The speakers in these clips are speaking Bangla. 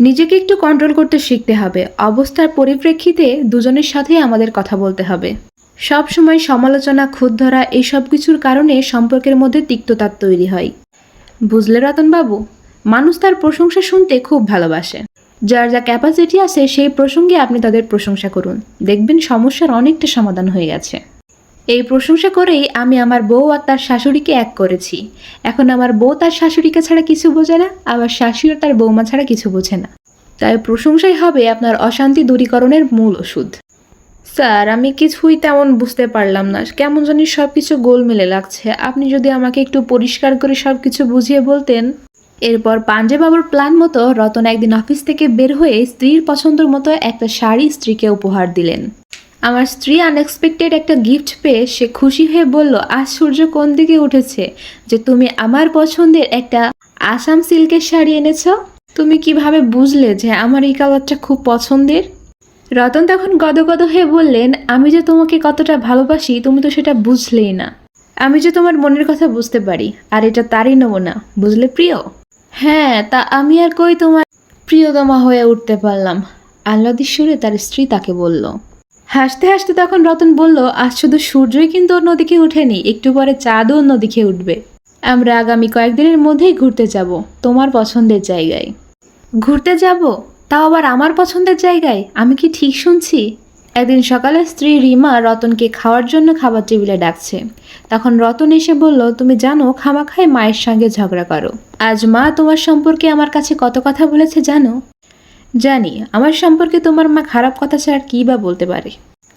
নিজেকে একটু কন্ট্রোল করতে শিখতে হবে। অবস্থার পরিপ্রেক্ষিতে দুজনের সাথেই আমাদের কথা বলতে হবে। সব সময় সমালোচনা খুদ ধরা এই সব কিছুর কারণে সম্পর্কের মধ্যে তিক্ততার তৈরি হয়। বুঝলে রতনবাবু? মানুষ তার প্রশংসা শুনতে খুব ভালোবাসে। যার যা ক্যাপাসিটি আছে সেই প্রসঙ্গে আপনি তাদের প্রশংসা করুন। দেখবেন সমস্যার অনেকটা সমাধান হয়ে গেছে। এই প্রশংসা করেই আমি আমার বউ আর তার শাশুড়িকে এক করেছি। এখন আমার বউ তার শাশুড়িকে ছাড়া কিছু বোঝে না, আবার শাশুড়ি তার বৌমা ছাড়া কিছু বোঝে না। তাই প্রশংসাই হবে আপনার অশান্তি দূরীকরণের মূল ওষুধ। স্যার, আমি কিছুই তেমন বুঝতে পারলাম না। কেমন জানি সব কিছু গোলমেলে লাগছে। আপনি যদি আমাকে একটু পরিষ্কার করে সব কিছু বুঝিয়ে বলতেন। এরপর পাঞ্জে বাবুর প্ল্যান মতো রতন একদিন অফিস থেকে বের হয়ে স্ত্রীর পছন্দের মতো একটা শাড়ি স্ত্রীকে উপহার দিলেন। আমার স্ত্রী আনএক্সপেক্টেড একটা গিফট পেয়ে সে খুশি হয়ে বলল, আজ সূর্য কোন দিকে উঠেছে? যে তুমি আমার পছন্দের একটা আসাম সিল্কের শাড়ি এনেছ? তুমি কীভাবে বুঝলে যে আমার এই কালারটা খুব পছন্দের? রতন তখন গদগদ হয়ে বললেন, আমি যে তোমাকে কতটা ভালোবাসি, তুমি তো সেটা বুঝলেই না। আমি যে তোমার মনের কথা বুঝতে পারি, আর এটা তারই নমুনা, বুঝলে প্রিয়? হ্যাঁ তা আমি আর কই তোমার প্রিয়তমা হয়ে উঠতে পারলাম। আহ্লাদি সুরে তার স্ত্রী তাকে বলল হাসতে হাসতে তখন রতন বলল, আজ শুধু সূর্যই কিন্তু অন্যদিকে উঠেনি, একটু পরে চাঁদও অন্যদিকে উঠবে। আমরা আগামী কয়েকদিনের মধ্যেই ঘুরতে যাব, তোমার পছন্দের জায়গায়। ঘুরতে যাব? তাও আবার আমার পছন্দের জায়গায়? আমি কি ঠিক শুনছি? একদিন সকালে স্ত্রী রিমা রতনকে খাওয়ার জন্য খাবার টেবিলে ডাকছে। তখন রতন এসে বলল, তুমি জানো, খামাখায় মায়ের সঙ্গে ঝগড়া করো। আজ মা তোমার সম্পর্কে আমার কাছে কত কথা বলেছে জানো? জানি, আমার সম্পর্কে তোমার মা খারাপ কথা ছাড়া কী বা বলতে পারে?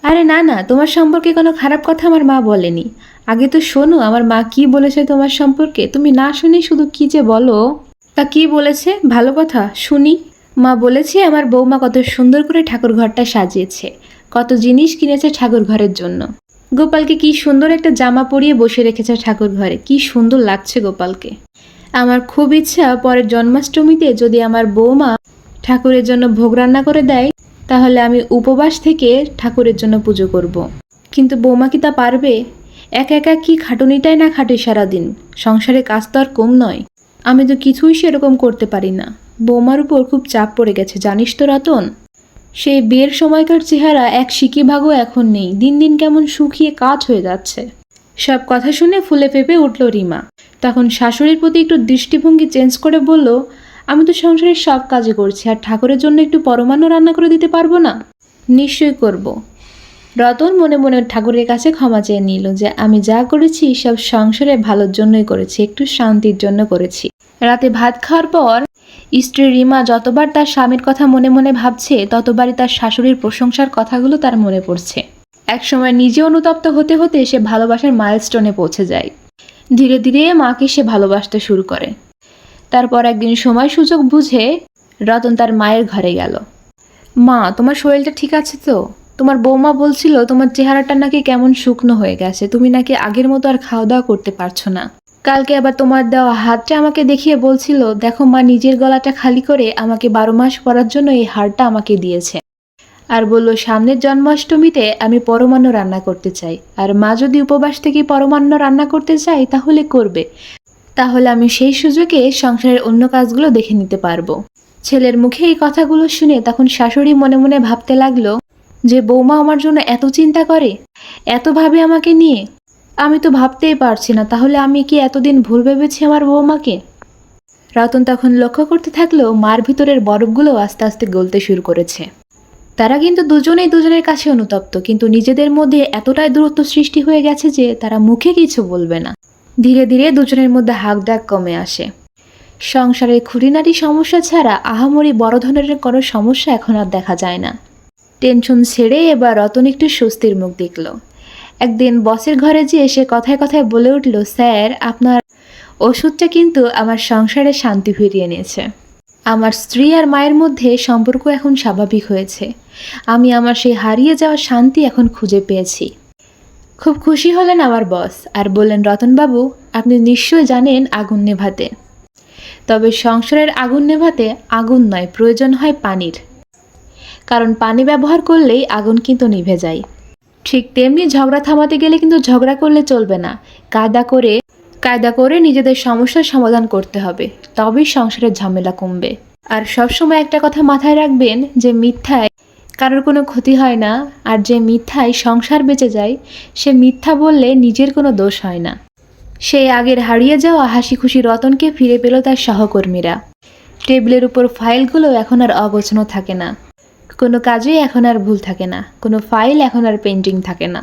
আরে না না, তোমার সম্পর্কে কোনো খারাপ কথা আমার মা বলেনি। আগে তো শোনো, আমার মা কি বলেছে তোমার সম্পর্কে? তুমি না শুনে শুধু কি যে বলো? তা কি বলেছে? ভালো কথা, শুনি। মা বলেছে, আমার বৌমা কত সুন্দর করে ঠাকুর ঘরটা সাজিয়েছে। কত জিনিস কিনেছে ঠাকুর ঘরের জন্য। গোপালকে কি সুন্দর একটা জামা পরিয়ে বসে রেখেছে ঠাকুর ঘরে। কি সুন্দর লাগছে গোপালকে। আমার খুব ইচ্ছা, পরের জন্মাষ্টমীতে যদি আমার বৌমা ঠাকুরের জন্য ভোগ রান্না করে দেয়, তাহলে আমি উপবাস থেকে ঠাকুরের জন্য পুজো করব। কিন্তু বৌমা কি তা পারবে? একা একা কি খাটুনিটাই না খাটে সারাদিন? সংসারে কাজ তো আর কম নয়। আমি তো কিছুই সেরকম করতে পারি না। বৌমার উপর খুব চাপ পড়ে গেছে, জানিস তো রতন? সেই বিয়ের সময়কার চেহারা এক সিকি ভাগও এখন নেই। দিন দিন কেমন শুকিয়ে কাজ হয়ে যাচ্ছে। সব কথা শুনে ফুলে ফেপে উঠল রিমা। তখন শাশুড়ির প্রতি একটু দৃষ্টিভঙ্গি চেঞ্জ করে বলল আমি তো সংসারের সব কাজে করছি, আর ঠাকুরের জন্য একটু পরমান্ন রান্না করে দিতে পারব না? নিশ্চয়ই করব। রতন মনে মনে ঠাকুরের কাছে ক্ষমা চেয়ে নিল যে, আমি যা করেছি সব সংসারে ভালোর জন্যই করেছি, একটু শান্তির জন্য করেছি। রাতে ভাত খাওয়ার পর স্ত্রী রিমা যতবার তার স্বামীর কথা মনে মনে ভাবছে, ততবারই তার শাশুড়ির প্রশংসার কথাগুলো তার মনে পড়ছে। একসময় নিজে অনুতপ্ত হতে হতে সে ভালোবাসার মাইলস্টোনে পৌঁছে যায়। ধীরে ধীরে মাকে সে ভালোবাসতে শুরু করে। তারপর একদিন সময় সুযোগ বুঝে রতন তার মায়ের ঘরে গেল। মা, তোমার শরীরটা ঠিক আছে তো? তোমার বৌমা বলছিল তোমার চেহারাটা নাকি কেমন শুকনো হয়ে গেছে। তুমি নাকি আগের মতো আর খাওয়া দাওয়া করতে পারছ না। কালকে আবার তোমার দেওয়া হাতটা আমাকে দেখিয়ে বলছিল, দেখো মা, নিজের গলাটা খালি করে আমাকে বারো মাস পরার জন্য এই হারটা আমাকে দিয়েছে। আর বলল, সামনের জন্মাষ্টমীতে আমি পরমান্ন রান্না করতে চাই। আর মা যদি উপবাস থেকে পরমান্ন রান্না করতে চাই তাহলে করবে। তাহলে আমি সেই সুযোগে সংসারের অন্য কাজগুলো দেখে নিতে পারব। ছেলের মুখে এই কথাগুলো শুনে তখন শাশুড়ি মনে মনে ভাবতে লাগল, যে বৌমা আমার জন্য এত চিন্তা করে, এত ভাবে আমাকে নিয়ে, আমি তো ভাবতেই পারছি না, তাহলে আমি কি এতদিন ভুল ভেবেছি আমার বৌমাকে? রতন তখন লক্ষ্য করতে থাকলেও মার ভিতরের বরফগুলো আস্তে আস্তে গলতে শুরু করেছে। তারা কিন্তু দুজনেই দুজনের কাছে অনুতপ্ত, কিন্তু নিজেদের মধ্যে এতটাই দূরত্ব সৃষ্টি হয়ে গেছে যে তারা মুখে কিছু বলবে না। ধীরে ধীরে দুজনের মধ্যে হাক ডাক কমে আসে। সংসারের খুঁটিনাটি সমস্যা ছাড়া আহামরি বড় ধরনের কোনো সমস্যা এখন আর দেখা যায় না। টেনশন ছেড়ে এবার রতন একটু স্বস্তির মুখ দেখল। একদিন বসের ঘরে যেয়ে সে কথায় কথায় বলে উঠল, স্যার, আপনার ওষুধটা কিন্তু আমার সংসারে শান্তি ফিরিয়ে নিয়েছে আমার স্ত্রী আর মায়ের মধ্যে সম্পর্ক এখন স্বাভাবিক হয়েছে। আমি আমার সেই হারিয়ে যাওয়া শান্তি এখন খুঁজে পেয়েছি। খুব খুশি হলেন আমার বস আর বললেন, রতনবাবু, আপনি নিশ্চয় জানেন আগুন নেভাতে। তবে সংসারের আগুন নেভাতে আগুন নয়, প্রয়োজন হয় পানির। কারণ পানি ব্যবহার করলেই আগুন কিন্তু নিভে যায়। ঠিক তেমনি ঝগড়া থামাতে গেলে কিন্তু ঝগড়া করলে চলবে না। কায়দা করে কায়দা করে নিজেদের সমস্যার সমাধান করতে হবে। তবেই সংসারের ঝামেলা কমবে। আর সবসময় একটা কথা মাথায় রাখবেন যে, মিথ্যায় কারোর কোনো ক্ষতি হয় না, আর যে মিথ্যায় সংসার বেঁচে যায়, সে মিথ্যা বললে নিজের কোনো দোষ হয় না। সেই আগের হারিয়ে যাওয়া হাসি খুশি রতনকে ফিরে পেল তার সহকর্মীরা। টেবিলের উপর ফাইলগুলো এখন আর অগোছানো থাকে না। কোনো কাজেই এখন আর ভুল থাকে না, কোনো ফাইল এখন আর পেন্টিং থাকে না।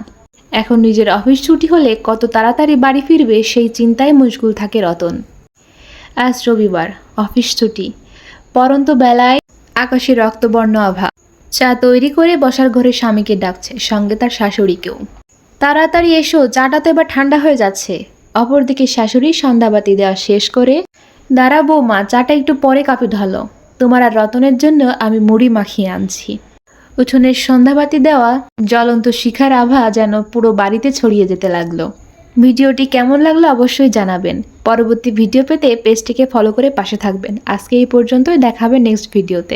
এখন নিজের অফিস ছুটি হলে কত তাড়াতাড়ি বাড়ি ফিরবে সেই চিন্তায় মুশগুল থাকে রতন। আজ রবিবার, অফিস ছুটি। পরন্ত বেলায় আকাশে রক্তবর্ণ আভা চা তৈরি করে বসার ঘরে স্বামীকে ডাকছে, সঙ্গে তার শাশুড়িকেও। তাড়াতাড়ি এসো, চাটা তো এবার ঠান্ডা হয়ে যাচ্ছে। অপরদিকে শাশুড়ি সন্ধ্যাবাতি দেওয়া শেষ করে দাঁড়াবো মা চাটা একটু পরে কাপে ঢালো। তোমার আর রতনের জন্য আমি মুড়ি মাখিয়ে আনছি। উঠোনের সন্ধ্যাবাতি দেওয়া জ্বলন্ত শিখার আভা যেন পুরো বাড়িতে ছড়িয়ে যেতে লাগল। ভিডিওটি কেমন লাগল অবশ্যই জানাবেন। পরবর্তী ভিডিও পেতে পেজটিকে ফলো করে পাশে থাকবেন। আজকে এই পর্যন্তই, দেখাবে নেক্সট ভিডিওতে